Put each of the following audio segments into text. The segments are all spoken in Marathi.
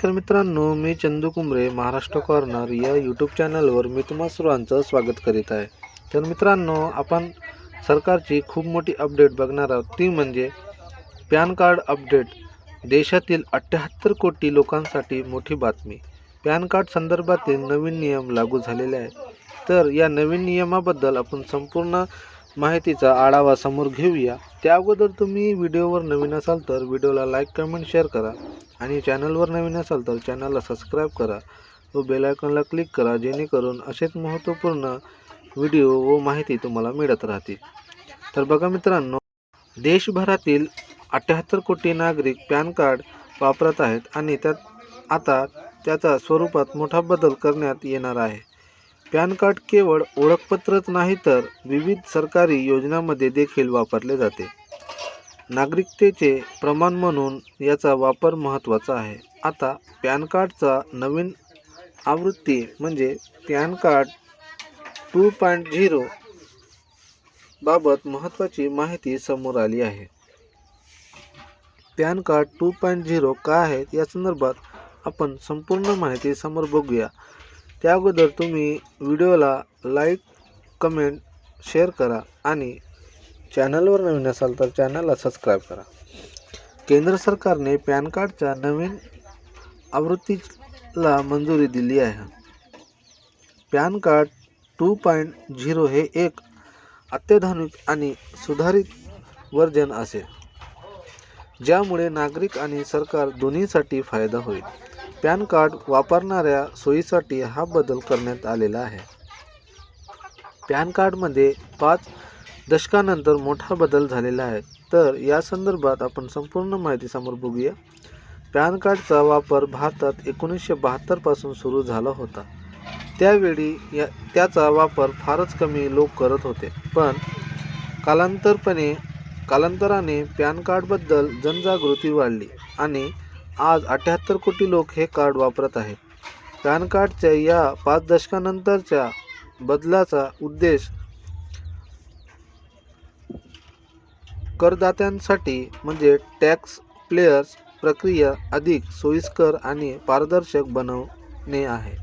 नमस्कार मित्रांनो मी चंदू कुंबरे महाराष्ट्र कॉर्नर या यूट्यूब चॅनलवर मी तुम्हा सर्वांचं स्वागत करीत आहे. तर मित्रांनो आपण सरकारची खूप मोठी अपडेट बघणार आहोत. ती म्हणजे पॅन कार्ड अपडेट देशातील अठ्ठ्याहत्तर कोटी लोकांसाठी मोठी बातमी. पॅन कार्ड संदर्भातील नवीन नियम लागू झालेले आहे तर या नवीन नियमाबद्दल आपण संपूर्ण माहितीचा आढावा समोर घेऊया. त्या अगोदर तुम्ही व्हिडिओवर नवीन असाल तर व्हिडिओला लाईक कमेंट शेअर करा आणि चॅनलवर नवीन असाल तर चॅनलला सबस्क्राईब करा व बेल आयकॉनला क्लिक करा जेणेकरून असेच महत्त्वपूर्ण व्हिडिओ व माहिती तुम्हाला मिळत राहतील. तर बघा मित्रांनो देशभरातील अठ्ठ्याहत्तर कोटी नागरिक पॅन कार्ड वापरत आहेत आणि त्यात आता त्याचा स्वरूपात मोठा बदल करण्यात येणार आहे. पॅन कार्ड केवळ ओळखपत्रच नाही तर विविध सरकारी योजनांमध्ये देखील वापरले जाते. नागरिकतेचे प्रमाण म्हणून याचा वापर महत्त्वाचा आहे. आता पॅन कार्डचा नवीन आवृत्ती म्हणजे PAN card two point zero बाबत महत्त्वाची माहिती समोर आली आहे. PAN card two point zero काय आहे या संदर्भात आपण संपूर्ण माहिती समोर बघूया. त्या अगोदर तुम्ही व्हिडिओला लाईक कमेंट शेअर करा आणि चॅनलवर नवीन असाल तर चॅनलला सबस्क्राईब करा. केंद्र सरकारने पॅन कार्डच्या नवीन आवृत्तीला मंजुरी दिली आहे. PAN card two point zero हे एक अत्याधुनिक आणि सुधारित वर्जन असेल ज्यामुळे नागरिक आणि सरकार दोन्हीसाठी फायदा होईल. पॅन कार्ड वापरणाऱ्या सोयीसाठी हा बदल करण्यात आलेला आहे. पॅन कार्डमध्ये पाच दशकानंतर मोठा बदल झालेला आहे. तर या संदर्भात आपण संपूर्ण माहिती समोर बघूया. पॅन कार्डचा वापर भारतात एकोणीसशे बहात्तरपासून सुरू झाला होता. त्यावेळी या त्याचा वापर फारच कमी लोक करत होते. पण कालांतरपणे कालांतराने पॅन कार्डबद्दल जनजागृती वाढली आणि आज अठ्याहत्तर कोटी लोक हे कार्ड वापरत आहेत. पॅन कार्डच्या या पाच दशकानंतरच्या बदलाचा उद्देश करदात्यांसाठी म्हणजे टॅक्स प्लेयर्स प्रक्रिया अधिक सोयीस्कर आणि पारदर्शक बनवणे आहे.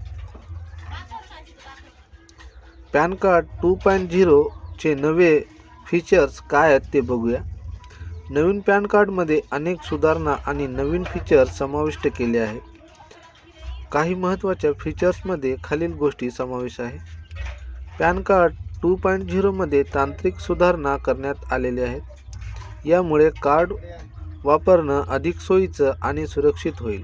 पॅन कार्ड टू पॉईंट झिरोचे नवे फीचर्स काय आहेत ते बघूया. नवीन पॅन कार्डमध्ये अनेक सुधारणा आणि नवीन फीचर्स समाविष्ट केले आहेत काही महत्त्वाच्या फीचर्समध्ये खालील गोष्टी समावेश आहे. पॅन कार्ड टू पॉईंट झिरोमध्ये तांत्रिक सुधारणा करण्यात आलेल्या आहेत यामुळे कार्ड वापरणं अधिक सोयीचं आणि सुरक्षित होईल.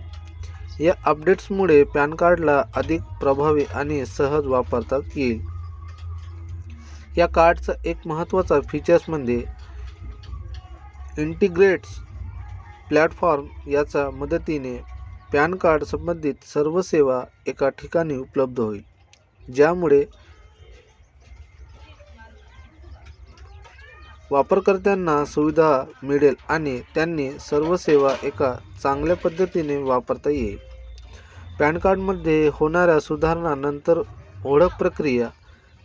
या अपडेट्समुळे पॅन कार्डला अधिक प्रभावी आणि सहज वापरता येईल. या कार्डचा एक महत्त्वाचा फीचर्स म्हणजे इंटिग्रेट्स प्लॅटफॉर्म याचा मदतीने पॅन कार्ड संबंधित सर्व सेवा एका ठिकाणी उपलब्ध होईल ज्यामुळे वापरकर्त्यांना सुविधा मिळेल आणि त्यांनी सर्व सेवा एका चांगल्या पद्धतीने वापरता येईल. पॅन कार्डमध्ये होणाऱ्या सुधारणानंतर ओळख प्रक्रिया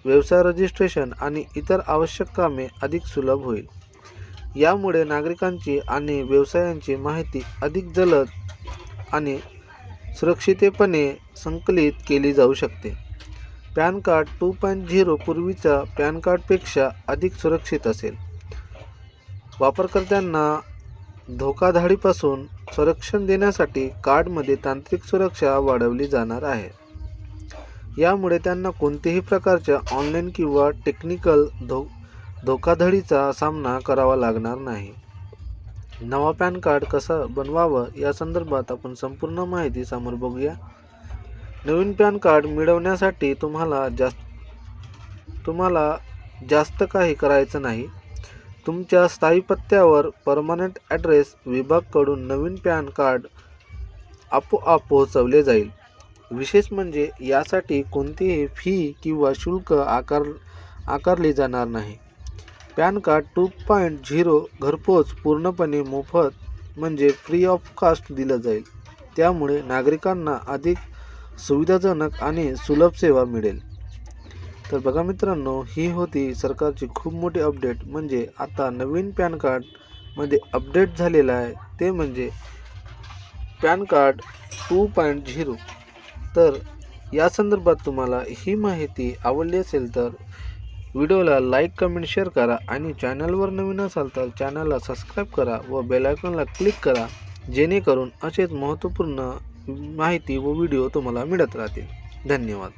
व्यवसाय रजिस्ट्रेशन आणि इतर आवश्यक कामे अधिक सुलभ होईल. यामुळे नागरिकांची आणि व्यवसायांची माहिती अधिक जलद आणि सुरक्षितपणे संकलित केली जाऊ शकते. PAN card two point zero पूर्वीच्या पॅन कार्डपेक्षा अधिक सुरक्षित असेल. वापरकर्त्यांना धोकाधडीपासून संरक्षण देण्यासाठी कार्डमध्ये तांत्रिक सुरक्षा वाढवली जाणार आहे. यामुळे त्यांना कोणत्याही प्रकारच्या ऑनलाईन किंवा टेक्निकल धो धोकाधडीचा सामना करावा लागणार नाही. नवा पॅन कार्ड कसं बनवावं या संदर्भात आपण संपूर्ण माहिती समोर बघूया. नवीन पॅन कार्ड मिळवण्यासाठी तुम्हाला जास्त तुम्हाला जास्त काही करायचं नाही. तुमच्या स्थायी पत्त्यावर परमनंट ॲड्रेस विभागकडून नवीन पॅन कार्ड आपोआप पोहोचवले जाईल. विशेष म्हणजे यासाठी कोणतीही फी किंवा शुल्क आकार आकारली जाणार नाही. PAN card two point zero घरपोच पूर्णपणे मोफत म्हणजे फ्री ऑफ कास्ट दिलं जाईल. त्यामुळे नागरिकांना अधिक सुविधाजनक आणि सुलभ सेवा मिळेल. तर बघा मित्रांनो ही होती सरकारची खूप मोठी अपडेट. म्हणजे आता नवीन पॅन कार्डमध्ये अपडेट झालेलं आहे. ते म्हणजे PAN card two point zero. तर या संदर्भात तुम्हाला ही माहिती आवडली असेल तर व्हिडिओला लाईक कमेंट शेअर करा आणि चॅनलवर नवीन असाल तर चॅनलला सबस्क्राईब करा व बेलायकॉनला क्लिक करा जेणेकरून असेच महत्त्वपूर्ण माहिती व व्हिडिओ तुम्हाला मिळत राहतील. धन्यवाद.